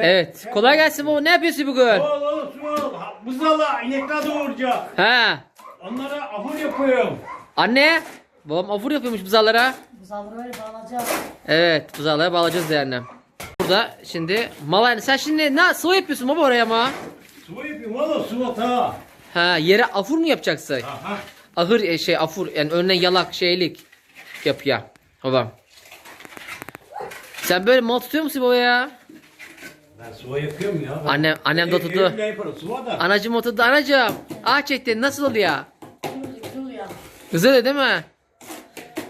Evet. Kolay gelsin baba. Ne yapıyorsun bugün? Oğul oğul su oğul. Buzala inekler doğuracak. Ha. Onlara afur yapıyorum. Anne. Babam afur yapıyormuş buzallara. Buzalları böyle bağlayacağız. Evet. Buzallara bağlayacağız diye annem. Burada şimdi mal sen şimdi ne sıvı yapıyorsun baba oraya ama? Su yapıyorum oğlum su ata. Ha yere afur mu yapacaksın? Aha. Ahır e, şey afur yani önüne yalak şeylik yapıyor. Babam. Sen böyle mal tutuyor musun baba ya? Ben su yapıyorum ya. Ben- Annem- annem de E- yaparım da. Anacım oturdu anacım. Ah çekti nasıl oluyor? Ya. Güzel değil mi?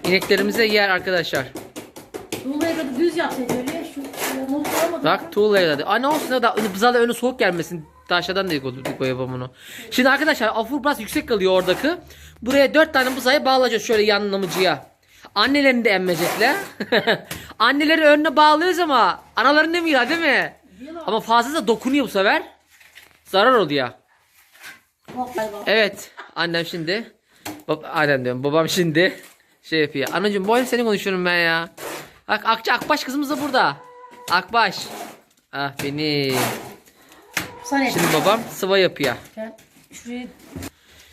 İneklerimize yer arkadaşlar. Tuğla'ya kadar düz yapsaydı öyle. Şu mutlu olmadı. Bak tuğlaya da. Anne olsun da bızalı önü soğuk gelmesin. Taşadan da koyalım bunu. Şimdi arkadaşlar afur biraz yüksek kalıyor oradaki. Buraya dört tane buzayı bağlayacağız şöyle yanlamıcıya. Annelerini de emmecekler. Anneleri önüne bağlıyoruz ama anaların demiyor değil mi? Ama fazla da dokunuyor bu sefer. Zarar oluyor. Evet annem şimdi. Bab annem diyorum babam şimdi şey yapıyor. Anacığım bu oyun seni konuşuyorum ben ya. Bak Akça Akbaş kızımız da burada. Akbaş. Ah benim. Sana Şimdi babam sıva yapıyor.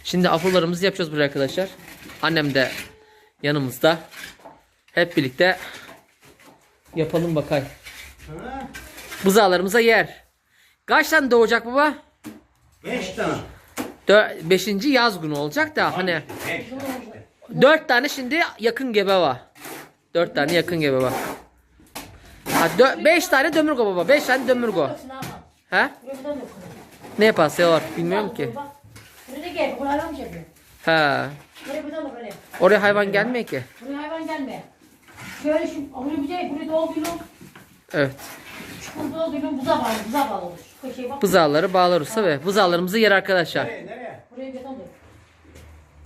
Şimdi afurlarımızı yapacağız buraya arkadaşlar. Annem de yanımızda. Hep birlikte yapalım bakay. Ha? Buzağlarımıza yer. Kaç tane doğacak baba? Beş tane. Dö beşinci yaz günü olacak da hani Beş tane işte. dört tane şimdi yakın gebe var. Dört tane yakın gebe var. Ha, dö- beş tane dömürgo baba. Beş tane dömürgo. yok. Ne yaparsa var bilmiyorum ki. Böyle. Oraya hayvan gelmiyor ki. Buraya hayvan gelme. Şöyle şu buraya bir şey buraya doldurun. Evet. Şu doldurun buza bağlı. Buza bağlı olur. Şu köşeye bak. Buzağları bağlarız tabi. Buzağlarımızı yer arkadaşlar. Nereye nereye? Buraya beton dök.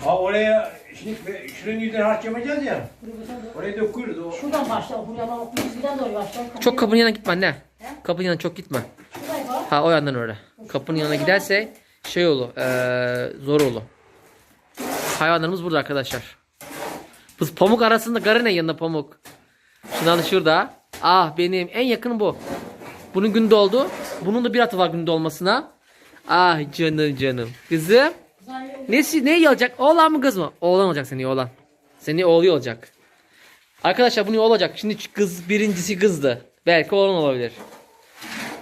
Ha oraya şimdi yüzüne harç yapacağız ya. Buraya beton dök. Oraya döküyoruz o. Şuradan başla. Buraya bak. Bu yüzden doğru başla. Çok kapının yanına gitme anne. Kapının yanına çok gitme. Şuraya bak. Ha o yandan öyle. Kapının yanına giderse şey olur. eee, zor olur. Hayvanlarımız burada arkadaşlar. Biz pamuk arasında garı ne yanında pamuk. Şundan şurada. Ah benim en yakın bu. Bunun günde oldu. Bunun da bir atı var günde olmasına. Ah canım canım. Kızım. Nesi ne olacak? Oğlan mı kız mı? Oğlan olacak seni oğlan. Seni oğlu olacak. Arkadaşlar bunu olacak. Şimdi kız birincisi kızdı. Belki oğlan olabilir.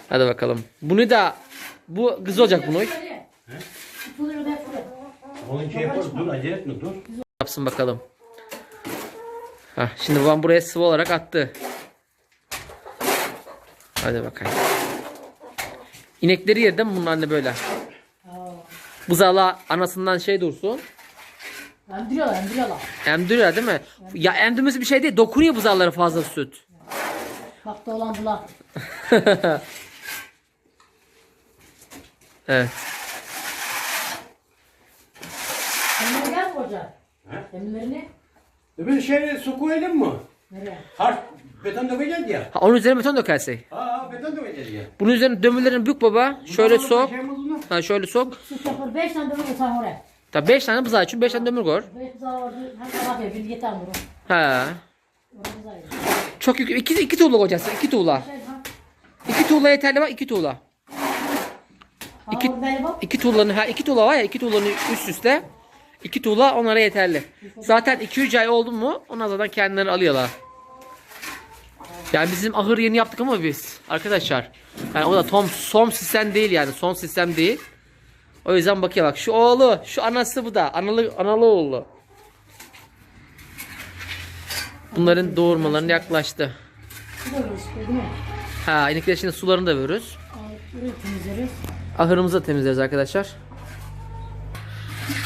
Hadi bakalım. Bunu da bu kız olacak bunu. Tuğlayı da fırlat. Onun şey yaparız. Dur acele etme dur. Yapsın bakalım. Hah, şimdi babam buraya sıvı olarak attı. Hadi bakalım. İnekleri yerden bunun anne böyle. Buzağla anasından şey dursun. Emdiriyorlar, emdiriyorlar. Emdiriyor değil mi? Ya emdirmesi bir şey değil. Dokunuyor buzağlara fazla süt. Bakta olan bula. Evet. Demirleri gel mi hoca? He? Demirlerini Öbür şeyleri su koyalım mı? Nereye? Harç beton dökeceğiz ya. Ha, onun üzerine beton dökerse. Ha beton dökeceğiz ya. Bunun üzerine dömürlerini bük baba. Şöyle Bundan sok. Şey? Ha şöyle sok. Su çapır 5 tane demir koysan oraya. Tabi 5 tane buzağı için 5 tane dömür koy. 5 buzağı vardı. Hem ver, bir yeter bunu. Ha. Çok yük. 2 2 tuğla koyacaksın. 2 tuğla. Şey, ha. 2 tuğla yeterli bak 2 tuğla. Ha, İki-. 2 tuğlanın ha 2 tuğla var ya 2 tuğlanın üst üste. 2 tuğla onlara yeterli. Zaten 2-3 ay oldu mu ondan zaten kendileri alıyorlar. Yani bizim ahır yeni yaptık ama biz arkadaşlar. Yani o da tom son sistem değil yani son sistem değil. O yüzden bakıyor bak şu oğlu şu anası bu da analı analı oğlu. Bunların doğurmalarına yaklaştı. Ha inekler şimdi sularını da veriyoruz. Ahırımızı da temizleriz arkadaşlar.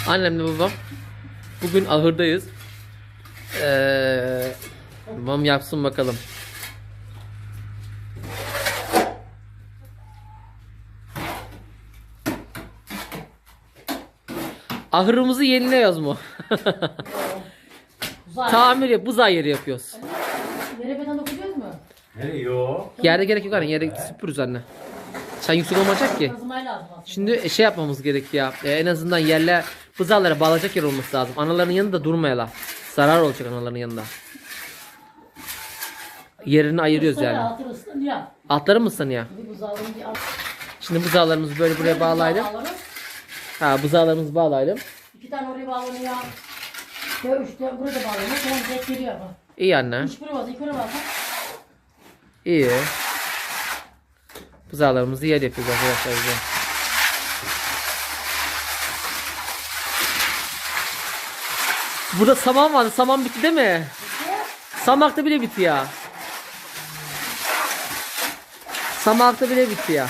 Annemle babam bugün ahırdayız. Ee, babam yapsın bakalım. Ahırımızı yeniliyoruz mu? Tamir yap, buzağı yeri yapıyoruz. Yere beton dokuyoruz mu? Nereye yok. Yerde gerek yok anne, yerde süpürürüz anne. Sen yüksek olmayacak ki. Kazımayı lazım aslında. Şimdi şey yapmamız gerekiyor. Ee, en azından yerle buzağlara bağlayacak yer olması lazım. Anaların yanında durmayala. Zarar olacak anaların yanında. yerini ayırıyoruz yani. Altları mı ıslanıyor? Şimdi buzağlarımızı böyle buraya bağlayalım. Ha buzağlarımızı bağlayalım. İki tane oraya bağlanıyor. Ve üç tane burada bağlanıyor. Sonra tek geliyor bak. İyi anne. Üç kere var, iki var. İyi. Buzağlarımızı yer yapıyoruz arkadaşlar. biz Burada saman vardı. Saman bitti değil mi? Samakta bile bitti ya. Samakta bile bitti ya.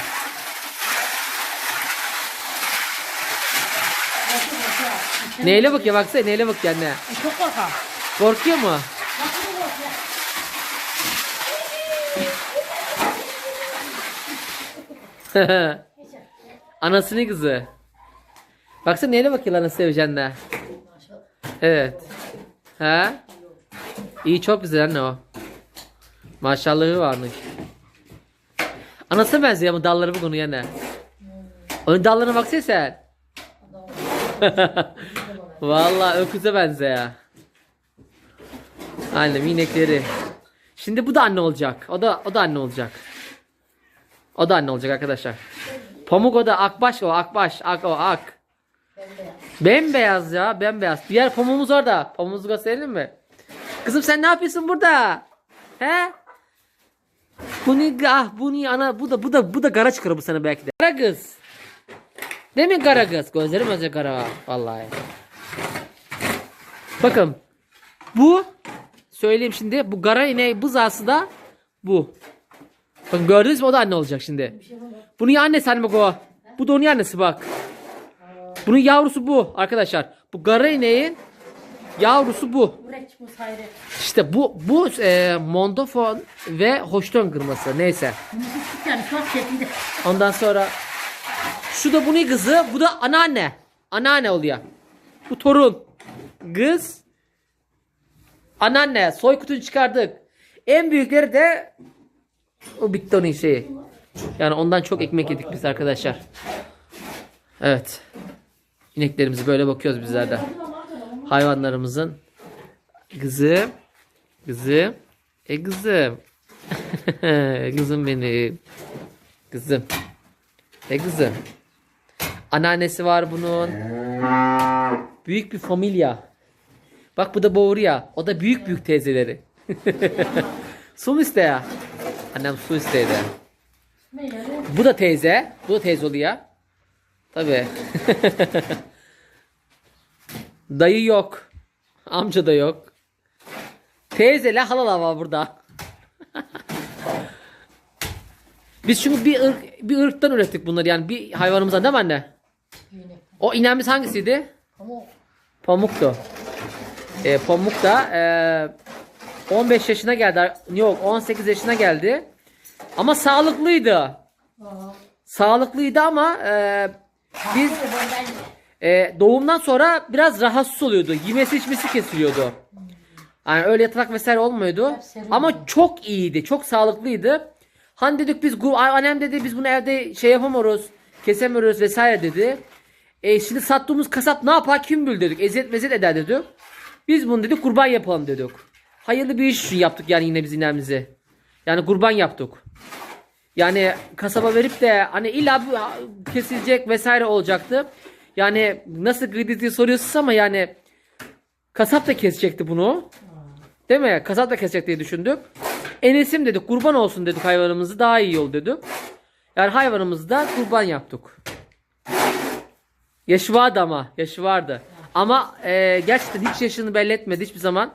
Neyle bakıyor baksana neyle bakıyor anne. E, Çok korkar. Korkuyor mu? Anasının kızı. Baksana neyle bakıyor lan sevecekler. Evet. He? İyi çok güzel anne o. Maşallahı varmış. Anasına benziyor ama dalları bu konu yani. Onun dallarına baksana sen. Vallahi öküze benziyor. Annem inekleri. Şimdi bu da anne olacak. O da o da anne olacak. O da anne olacak arkadaşlar. Pamuk o da akbaş o akbaş ak o ak. Bembeyaz ya bembeyaz. Diğer pamuğumuz orada. Pamuğumuzu gösterelim mi? Kızım sen ne yapıyorsun burada? He? Bu ne ah bu ne ana bu da bu da bu da gara çıkarır bu sana belki de. Kara kız. Değil mi kara kız? Gözlerim özel kara vallahi. Bakın. Bu söyleyeyim şimdi bu gara ineği buzağısı da bu. Bakın gördünüz mü o da anne olacak şimdi. Bunun ya annesi anne bak o. Bu da onun annesi bak. Bunun yavrusu bu arkadaşlar. Bu gara ineğin yavrusu bu. İşte bu bu e, Mondofon ve Hoşton kırması neyse. Ondan sonra şu da bunun kızı, bu da anneanne. Anneanne oluyor. Bu torun. Kız. Anneanne. Soy kutuyu çıkardık. En büyükleri de o bitti onun şeyi. Yani ondan çok ekmek yedik biz arkadaşlar. Evet. İneklerimizi böyle bakıyoruz bizler de. Hayvanlarımızın kızı kızı e kızım kızım benim. Kızım. E kızım. Anneannesi var bunun. Büyük bir familya bak bu da Boğruya o da büyük büyük teyzeleri. Su mu ya annem su istedi. Bu da teyze. Bu da teyze oluyor tabi dayı yok amca da yok teyzeyle halala var burada Biz çünkü bir ırk, bir ırktan ürettik bunları yani bir hayvanımızdan değil mi anne? O inemiz hangisiydi? Ama Pamuk'tu. E, Pamuk da e, 15 yaşına geldi. Yok 18 yaşına geldi. Ama sağlıklıydı. Aa. Sağlıklıydı ama e, biz e, doğumdan sonra biraz rahatsız oluyordu. Yemesi içmesi kesiliyordu. Yani öyle yatalak vesaire olmuyordu. Ama çok iyiydi. Çok sağlıklıydı. Hani dedik biz annem dedi biz bunu evde şey yapamıyoruz. Kesemiyoruz vesaire dedi. E şimdi sattığımız kasap ne yapar kim bilir dedik. Eziyet meziyet eder dedik. Biz bunu dedik kurban yapalım dedik. Hayırlı bir iş için yaptık yani yine biz inemizi. Yani kurban yaptık. Yani kasaba verip de hani illa kesilecek vesaire olacaktı. Yani nasıl kıydı diye soruyorsunuz ama yani kasap da kesecekti bunu. Değil mi? Kasap da kesecek diye düşündük. Enesim dedik kurban olsun dedik hayvanımızı daha iyi yol dedik. Yani hayvanımızı da kurban yaptık. Yaşı vardı ama. Yaşı vardı. Ama e, gerçekten hiç yaşını belli etmedi hiçbir zaman.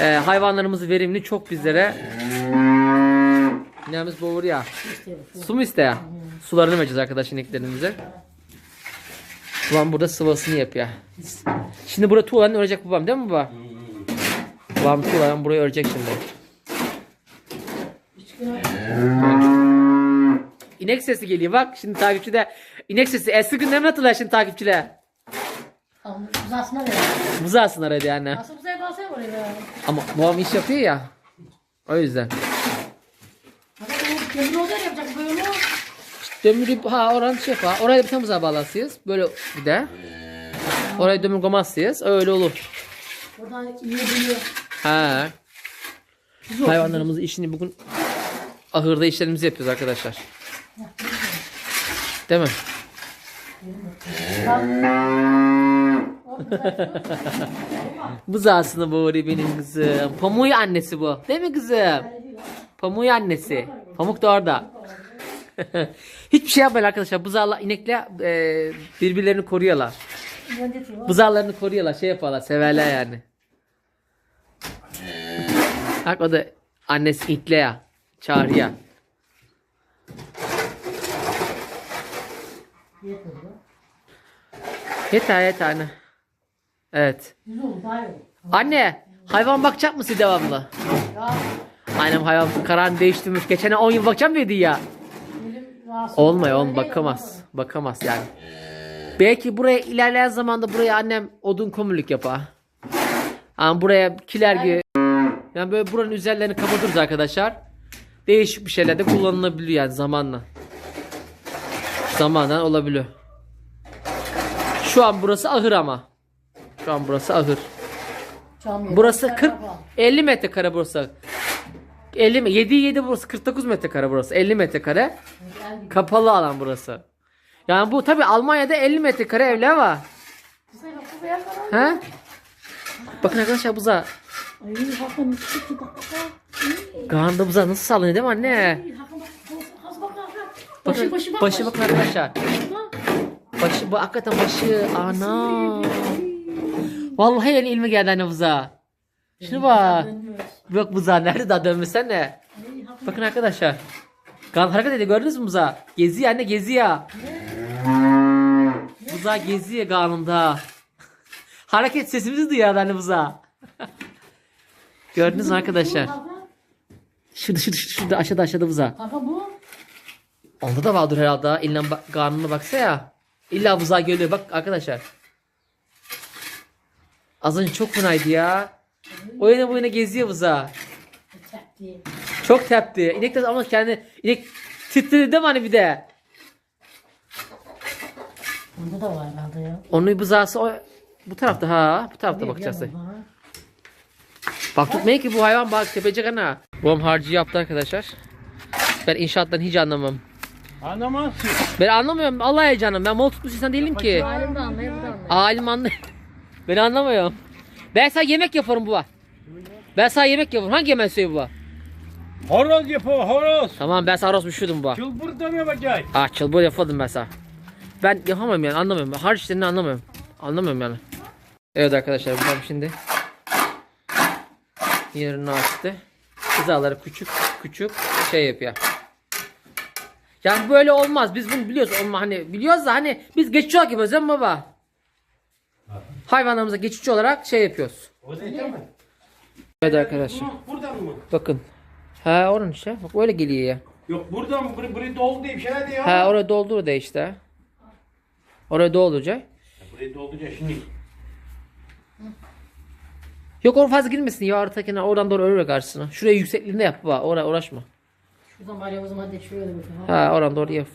E, hayvanlarımız verimli çok bizlere. İnemiz boğur ya. Su mu iste ya? Sularını vereceğiz arkadaş ineklerimize. Babam burada sıvasını yapıyor. Şimdi burada tuğlanı örecek babam değil mi baba? Babam tuğlanı burayı örecek şimdi. İnek sesi geliyor bak şimdi takipçi de inek sesi eski günlerimi hatırlar şimdi takipçiler. Tamam, uzasına ver. Buzağısınlar hadi yani. Nasıl uzaya kalsaya oraya ver. Ama babam iş yapıyor ya. O yüzden. Bu demir olacak yapacak böyle. Demiri ha oranın şey yapar. Oraya bir tane buzağı bağlarsınız. Böyle bir de. Oraya demir koymazsınız. Öyle olur. Buradan iyi biliyor. Ha. Hayvanlarımızın işini bugün ahırda işlerimizi yapıyoruz arkadaşlar. Değil mi? Buzağısını boğuruyor benim kızım. Pamuğu annesi bu. Değil mi kızım? Pamuğu annesi. Pamuk da orada. Hiçbir şey yapmayın arkadaşlar. Buzağla inekle e, birbirlerini koruyorlar. Buzağlarını koruyorlar. Şey yapıyorlar. Severler yani. Bak o da annesi İtleya. Çağrıya. Yeter yeter anne. Evet. Anne hayvan bakacak mısın devamlı? Ya Annem hayvan karan değiştirmiş. Geçen 10 yıl bakacağım dedi ya. Olmuyor oğlum bakamaz. Bakamaz yani. Belki buraya ilerleyen zamanda buraya annem odun komünlük yapar. Ama buraya kiler gibi. Yani böyle buranın üzerlerini kapatırız arkadaşlar. Değişik bir şeyler de kullanılabiliyor yani zamanla. Zamanla olabiliyor. Şu an burası ahır ama. Şu an burası ahır. Burası 40 Bak, 50 metrekare burası. 50 mi? 7 7 burası 49 metrekare burası. 50 metrekare. Kapalı alan burası. Yani bu tabi Almanya'da 50 metrekare evler var. He? Bakın arkadaşlar buza. Ganda buza nasıl sallanıyor değil mi anne? Başı Bakın, başı bak. başı bakın arkadaşlar. Başı bu hakikaten başı. Ana. Vallahi yeni ilmi geldi anne buza. Şunu bak. Bak buza nerede daha dönmesen ne? Ay, Hakan. Bakın arkadaşlar. Gan hareket ediyor gördünüz mü buza? Geziyor anne geziyor. Buza geziyor kanında. hareket sesimizi duyuyor anne buza. gördünüz mü arkadaşlar? Şurada şurada şurada aşağıda aşağıda buza. Hakan bu. Onda da vardır herhalde. İlla bak, karnına baksa ya. İlla buzağa geliyor bak arkadaşlar. Az önce çok fenaydı ya. O yana bu yana geziyor buzağı. Tepti. Çok tepti. İnek de ama kendi inek titredi değil mi hani bir de. Bunda da var herhalde ya. Onun buzağısı o bu tarafta ha. Bu tarafta bakacağız. Bak tutmayın ki bu hayvan bak tepecek ana. Babam harcı yaptı arkadaşlar. Ben inşaattan hiç anlamam. Anlamazsın. Ben anlamıyorum. Allah ya canım. Ben mal tutmuş insan değilim ki. Halim de anlayır, bu da anlayır. Alim anlıyor. ben anlamıyorum. Ben sana yemek yaparım baba. Ben sana yemek yaparım. Hangi yemek söylüyor baba? Horoz yapıyor horoz. Tamam ben sana rost pişirdim baba. Çılbırda mı yapacağız? Ah çılbır yapmadım ben sana. Ben yapamam yani anlamıyorum. Harç işlerini anlamıyorum. Anlamıyorum yani. Evet arkadaşlar babam şimdi yerini açtı. Hizaları küçük küçük şey yapıyor. Yani böyle olmaz. Biz bunu biliyoruz. Ama hani biliyoruz da hani biz geçici olarak yapıyoruz baba? Hayvanlarımıza geçici olarak şey yapıyoruz. O da yeter mi? Evet arkadaşlar. Bu- Buradan mı? Bakın. Ha oranın işte. Bak öyle geliyor ya. Yok buradan mı? Burayı, burayı doldu diye bir şeyler diyor. Ha oraya doldur da işte. Oraya dolduracak. Burayı dolduracak şimdi. Yok oraya fazla girmesin ya artakine oradan doğru örüyor karşısına. Şuraya yüksekliğinde yap baba. Oraya uğraşma. Şuradan bari o zaman de şuraya da bakayım. Ha oradan doğru yap.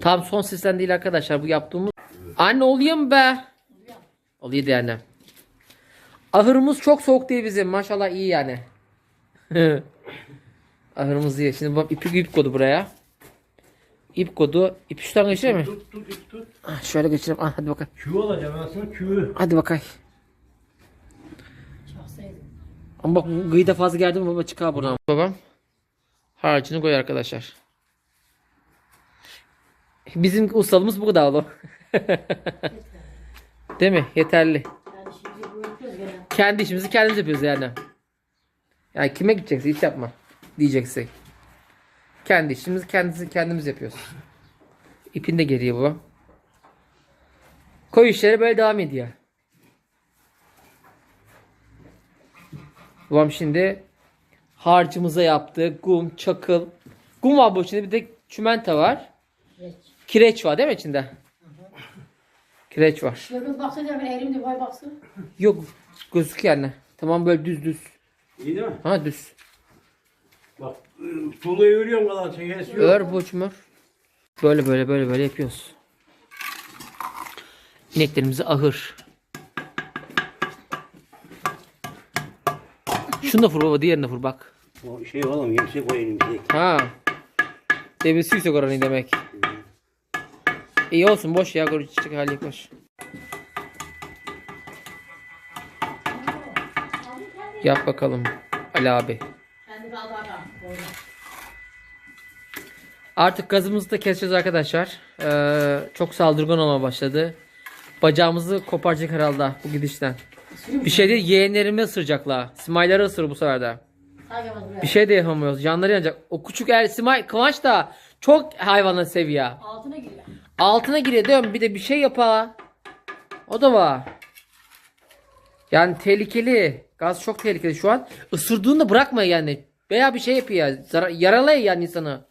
Tam son sesten değil arkadaşlar bu yaptığımız. Anne oluyor mu be? Oluyor diye annem. Ahırımız çok soğuk değil bizim. Maşallah iyi yani. Ahırımız iyi. Şimdi babam ipi ip kodu buraya. İp kodu. İp şuradan geçirir mi? Tut tut tut tut. Ah, şöyle geçireyim. Ah, hadi bakalım. Çığ olacak aslında çığ. Hadi bakayım. Ama bak gıyda fazla geldi mi baba çıkar buradan. Babam harcını koy arkadaşlar. Bizim ustalığımız bu kadar oğlum. Değil mi? Yeterli. Yani şimdi bu yapıyoruz gene. Kendi işimizi kendimiz yapıyoruz yani. Yani kime gideceksin hiç yapma diyeceksin. Kendi işimizi kendimiz, kendimiz yapıyoruz. İpin de geriye bu. Koy işleri böyle devam ediyor. Babam şimdi harcımıza yaptı. Kum, çakıl. Kum var bu içinde bir de çimento var. Kireç var değil mi içinde? Kireç var. Şöyle baksana ben eğrim de vay baksın. Yok gözüküyor anne. Tamam böyle düz düz. İyi değil mi? Ha düz. Bak tuğlayı örüyorum kadar çekesi yok. Ör bu çumur. Böyle böyle böyle böyle yapıyoruz. İneklerimizi ahır. Şunu da vur baba diğerini vur bak. O şey oğlum yüksek o yüksek. Ha. Debisi yüksek oranı demek. İyi olsun boş ya gol çiçek hali boş. Yap bakalım Ali abi. Artık gazımızı da keseceğiz arkadaşlar. Ee, çok saldırgan olma başladı. Bacağımızı koparacak herhalde bu gidişten. Bir şey değil yeğenlerimi ısıracaklar. Simayları ısırır bu sefer de. Bir şey de yapamıyoruz. Canları yanacak. O küçük er Simay Kıvanç da çok hayvanı seviyor. Altına giriyor. Altına değil mi? Bir de bir şey yapa. O da var. Yani tehlikeli. Gaz çok tehlikeli şu an. Isırdığında bırakma yani. Veya bir şey yapıyor. Zarar, yaralıyor yani insanı.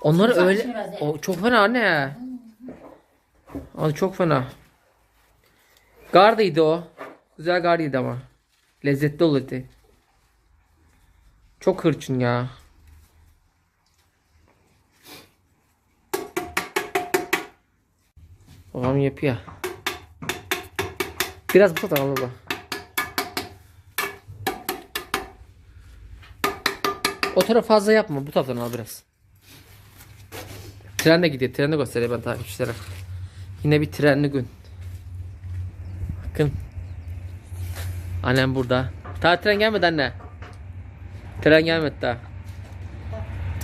Onları öyle... O çok fena anne. O çok fena. Gardıydı o. Güzel gardıydı ama. Lezzetli olurdu. Çok hırçın ya. Babam yapıyor. Biraz bu tarafa baba. O taraf fazla yapma. Bu taraftan al biraz. Trenle gidiyor. Trenle gösteriyor ben takipçilere. Yine bir trenli gün. Bakın. Annem burada. Daha tren gelmedi anne. Tren gelmedi daha.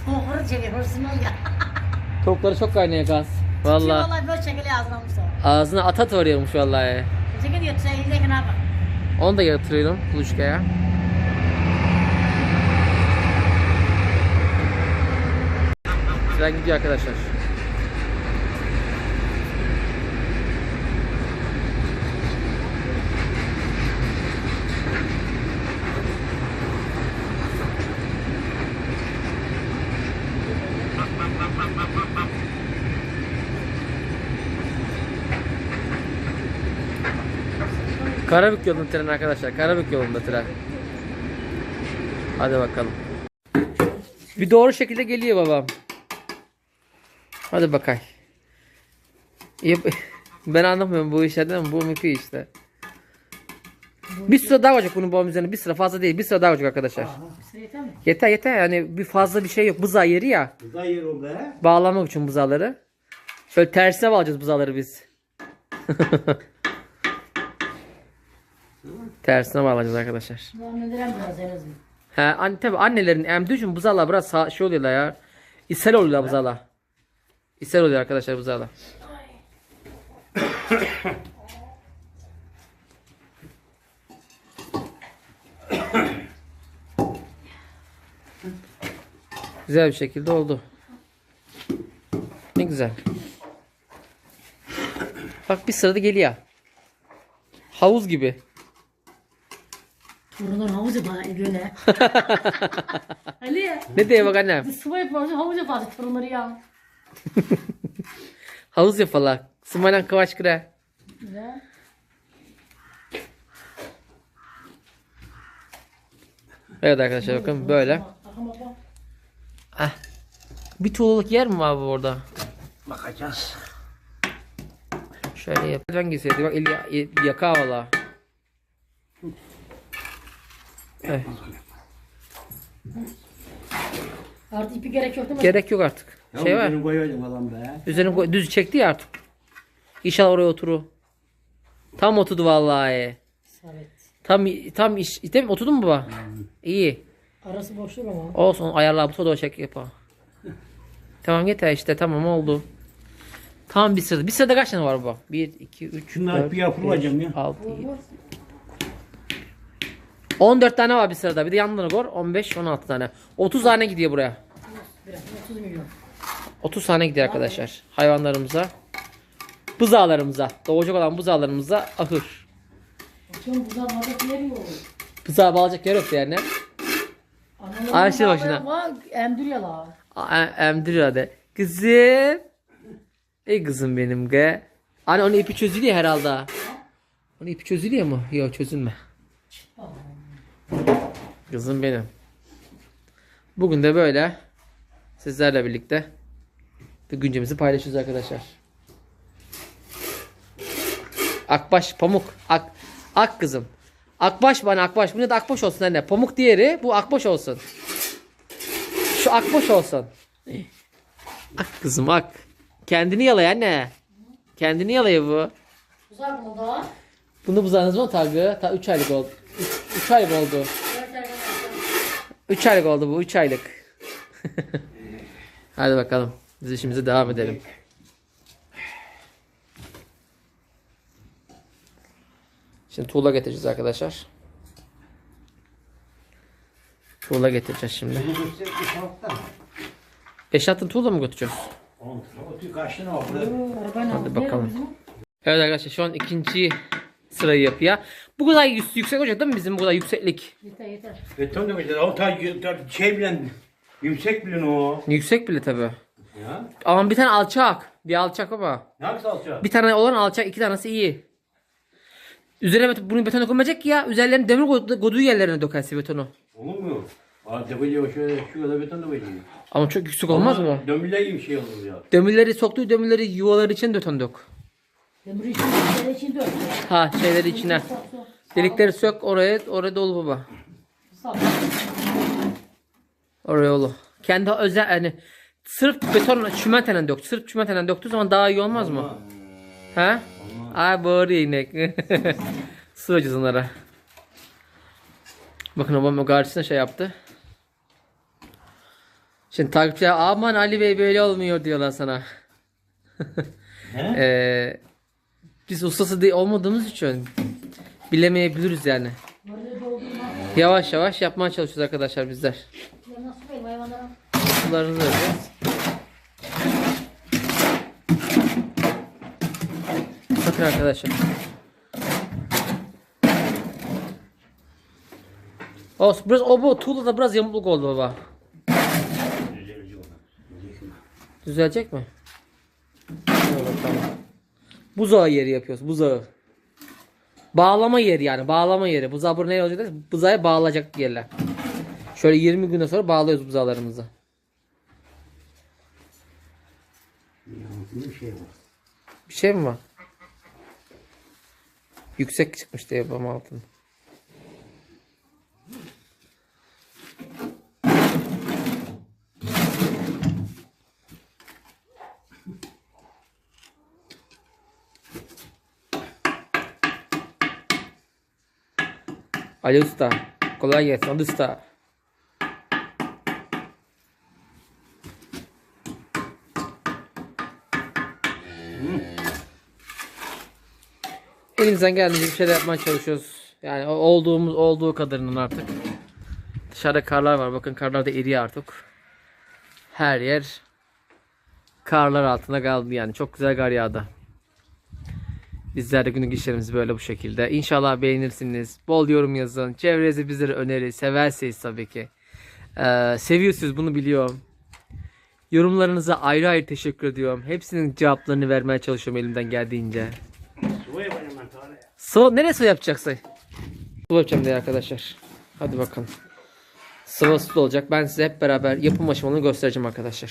Hırı çekiyor. Hırsını ya. Tavukları çok kaynıyor gaz. Vallahi. Vallahi böyle çekili ağzına sonra? Ağzına atat orıyormuş vallahi. Diyor. Sen yiyecek ne yapar? Onu da yatırıyorum kuluçkaya. Tren gidiyor arkadaşlar. Karabük yolunda tren arkadaşlar. Karabük yolunda tren. Hadi bakalım. Bir doğru şekilde geliyor babam. Hadi bakay. Ben anlamıyorum bu işlerden bu müpi işte. Bir sıra daha olacak bunun babam üzerine. Bir sıra fazla değil. Bir sıra daha olacak arkadaşlar. Yeter mi? Yeter yeter yani bir fazla bir şey yok. Buzağı yeri ya. Burada yer o be. Bağlamak için buzağları. Şöyle tersine bağlayacağız buzağları biz. tersine bağlayacağız arkadaşlar. Neden biraz en azından. He anne tabi annelerin emdiği için buzağlar biraz sağ, şey oluyorlar ya. İshal oluyorlar buzağlar. İshal oluyor arkadaşlar buzağlar. Güzel bir şekilde oldu. Ne güzel. Bak bir sırada geliyor. Havuz gibi. Buradan havuz yapar göne. Ali. Ne diye bak annem. Sıvı yaparız havuz yaparız fırınları ya. Havuz yapalım. Sımayla kıvaç kıra. Güzel. Evet arkadaşlar bakın böyle. Ah. Bir tuğlalık yer mi var bu orada? Bakacağız. Şöyle yap. Ben gitseydi bak el- yaka valla. Evet. Artık ipi gerek yok değil mi? Gerek yok artık. Ya Şey var. üzerine koyuyordum adam be. Üzerine koy- düz çekti ya artık. İnşallah oraya oturur. Tam oturdu vallahi. Evet. Tam tam iş. Değil mi? Oturdu mu baba? İyi. Arası boş değil ama. Olsun ayarla bu da çek yapar. tamam yeter işte tamam oldu. Tam bir sırada. Bir sırada kaç tane var baba? 1, 2, 3, Şunlar bir yapılacağım ya. 6, 7. 14 tane var bir sırada. Bir de yanlarına koy. 15, 16 tane. 30 tane gidiyor buraya. Biraz 30 milyon. 30 tane gidiyor arkadaşlar. Hayvanlarımıza. Buzağlarımıza. Doğacak olan buzağlarımıza ahır. Bakıyorum buradan bardak yer yok. Buzağı bağlayacak yer yok yani. Ayşe başına. Ama emdiriyorlar. A- Emdiriyor de. Kızım. Ey kızım benim ge. Anne onun ipi çözülüyor herhalde. Onun ipi çözülüyor mu? Yok çözülme. Kızım benim. Bugün de böyle sizlerle birlikte bir güncemizi paylaşıyoruz arkadaşlar. Akbaş pamuk. Ak, ak kızım. Akbaş bana akbaş. Bu ne de akbaş olsun anne. Pamuk diğeri bu akbaş olsun. Şu akbaş olsun. Ak kızım ak. Kendini yalay anne. Kendini yalay bu. Güzel bunu da. Bunu buzağınız mı Targı? Ta 3 aylık oldu. 3 aylık oldu. Dört arkadaşlar. 3 aylık oldu bu 3 aylık. Hadi bakalım. Biz işimize devam edelim. Şimdi tuğla getireceğiz arkadaşlar. Tuğla getireceğiz şimdi. Bir taraftan. Eşatın tuğla mı götüreceğiz? Hadi bakalım. Evet arkadaşlar şu an ikinci sırayı yapıyor. Bu kadar yük- yüksek olacak değil mi bizim bu kadar yükseklik? Yeter yeter. Beton böyle. O ta, ta şey bilen yüksek bilen o. Yüksek bile tabi. Ya. Ama bir tane alçak. Bir alçak ama. Ne yapsa alacak? Bir tane olan alçak, iki tanesi iyi. Üzerine bet- bunu beton dökülmeyecek ki ya. Üzerlerine demir koyduğu koyduğu yerlerine dökerse betonu. Olur mu? Aa debeliyor şöyle şu kadar beton da böyle. Ama çok yüksek olmaz mı? Dömüler gibi şey olur ya. Demirleri soktuğu demirleri yuvaları için beton dök. Demir için, demir için dört. Ha şeyleri içine. Delikleri sök oraya oraya dolu baba. Oraya dolu. Kendi özel yani sırf beton çimenteden dök. Sırf çimenteden döktüğü zaman daha iyi olmaz mı? He? Ay bağırıyor inek. Sığacağız onlara. Bakın babam o karşısına şey yaptı. Şimdi takipçiler aman Ali Bey böyle olmuyor diyorlar sana. Ee, biz ustası değil olmadığımız için bilemeyebiliriz yani. Yavaş yavaş yapmaya çalışıyoruz arkadaşlar bizler. Sularını vereceğiz. Bakın arkadaşlar. Olsun biraz o bu tuğla da biraz yamukluk oldu baba. Düzelecek mi? Evet, tamam. Buzağı yeri yapıyoruz. Buzağı. Bağlama yeri yani. Bağlama yeri. Buzağı buraya ne olacak? Buzağa bağlayacak yerler. Şöyle 20 güne sonra bağlıyoruz buzağlarımızı. Bir şey var. Bir şey mi var? Yüksek çıkmış diye babam altın. Ali Usta. Kolay gelsin Ali Usta. Elimizden geldiğince bir şeyler yapmaya çalışıyoruz. Yani olduğumuz olduğu kadarının artık. Dışarıda karlar var. Bakın karlar da eriyor artık. Her yer karlar altında kaldı yani. Çok güzel kar yağdı. Bizler de günlük işlerimiz böyle bu şekilde. İnşallah beğenirsiniz. Bol yorum yazın. Çevrenize bizleri öneri. Severseniz tabii ki. Ee, seviyorsunuz bunu biliyorum. Yorumlarınıza ayrı ayrı teşekkür ediyorum. Hepsinin cevaplarını vermeye çalışıyorum elimden geldiğince. Sıva nereye sıva yapacaksın? Sıva yapacağım diye arkadaşlar. Hadi bakalım. Sıva su olacak. Ben size hep beraber yapım aşamalarını göstereceğim arkadaşlar.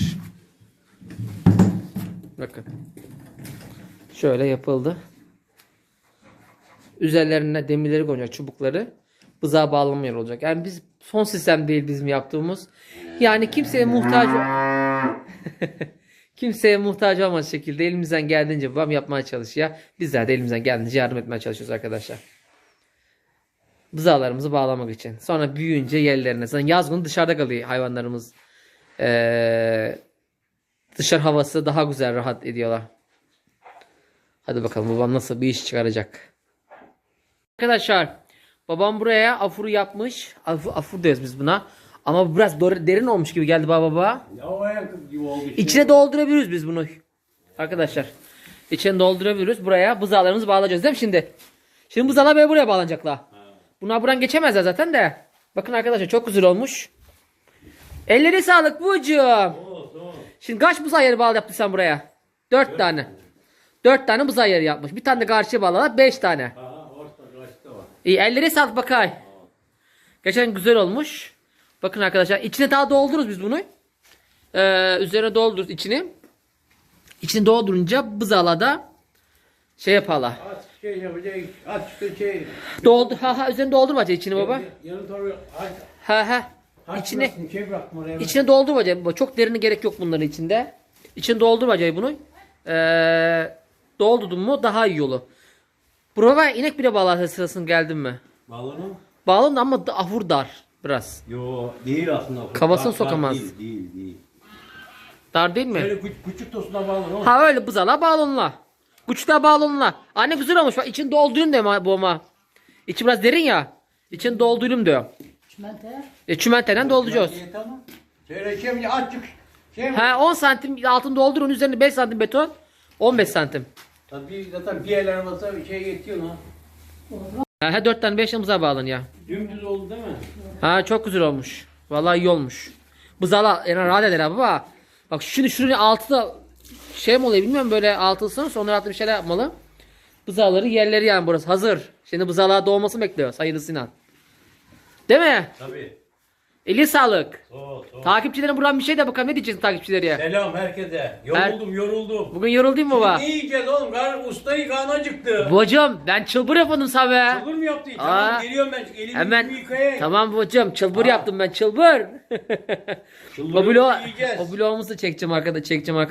Bakın. Şöyle yapıldı. Üzerlerine demirleri konacak çubukları. Bızağa bağlama olacak. Yani biz son sistem değil bizim yaptığımız. Yani kimseye muhtaç kimseye muhtaç olmaz şekilde elimizden geldiğince babam yapmaya çalışıyor. Bizler de elimizden geldiğince yardım etmeye çalışıyoruz arkadaşlar. Bızağlarımızı bağlamak için. Sonra büyüyünce yerlerine. Zaten yazgın dışarıda kalıyor hayvanlarımız. Ee, dışarı havası daha güzel rahat ediyorlar. Hadi bakalım babam nasıl bir iş çıkaracak. Arkadaşlar babam buraya afuru yapmış. Afur, afur diyoruz biz buna. Ama bu biraz derin olmuş gibi geldi baba baba. İçine doldurabiliriz biz bunu. Arkadaşlar. İçine doldurabiliriz. Buraya buzağlarımızı bağlayacağız değil mi şimdi? Şimdi buzağlar böyle buraya bağlanacaklar. Bunlar buradan geçemezler zaten de. Bakın arkadaşlar çok güzel olmuş. Elleri sağlık bucuğum. Şimdi kaç buzağı yeri bağlı yaptın sen buraya? Dört tane. Dört tane buzağı yeri yapmış. Bir tane de karşıya bağladılar. Beş tane. Aha orta kaçta var. İyi elleri sağlık bakay. Geçen güzel olmuş. Bakın arkadaşlar içine daha doldururuz biz bunu. Ee, üzerine doldururuz içini. İçini doldurunca bızalada Şey yapala. At şey yapacak. At işte şey. Doldu. Ha ha üzerine doldurma içini baba. Tabii. Harç. Ha ha. Harç İçine Şey bıraktım oraya. içine doldurma acaba. Çok derine gerek yok bunların içinde. İçine doldurma acaba bunu. Ee, doldurdun mu daha iyi yolu. Buraya inek bile bağlar sırasını geldin mi? Balonu? Bağlan ama da, ahur dar biraz. Yo değil aslında. Kafasını Dar- dar sokamaz. Değil değil değil. Dar değil mi? Böyle küçük, küçük tosuna balonu. Ha öyle buzala bağlanla. Güçlüğe bağlanla. Anne güzel olmuş. Bak içini doldurayım diyor ama bu ama. İçi biraz derin ya. İçini doldurayım diyor. Çimente. E, çimenteden dolduracağız. Şöyle şey mi? Açık. Şey mi? Ha 10 santim altını doldurun üzerine 5 santim beton. 15 santim. Tabii zaten bir el arabası bir şey yetiyor lan. Ha, 4 tane 5 buzağa bağlan ya. Dümdüz oldu değil mi? Ha çok güzel olmuş. Vallahi iyi olmuş. Buzala yani rahat eder abi baba. Bak şunu şuraya altı şey mi oluyor bilmiyorum böyle altılsın sonra altı bir şeyler yapmalı. Buzağları yerleri yani burası hazır. Şimdi buzalığa doğmasını bekliyoruz hayırlısıyla. Değil mi? Tabii. Eli sağlık. So, so. Takipçilerine buradan bir şey de bakalım ne diyeceksin takipçilere? Selam herkese. Yoruldum yoruldum. Bugün yoruldun mu baba? Ne yiyeceğiz oğlum? Gar, ustayı karnı acıktı. Babacım ben çılbır yapmadım sana be. Çılgın mı yaptın? Aa. Tamam geliyorum ben. Elimi Hemen yıkayayım. tamam babacım çılbır yaptım ben çılbır. Çılbırı o bloğu, yiyeceğiz. o bloğumuzu çekeceğim arkada çekeceğim arkada.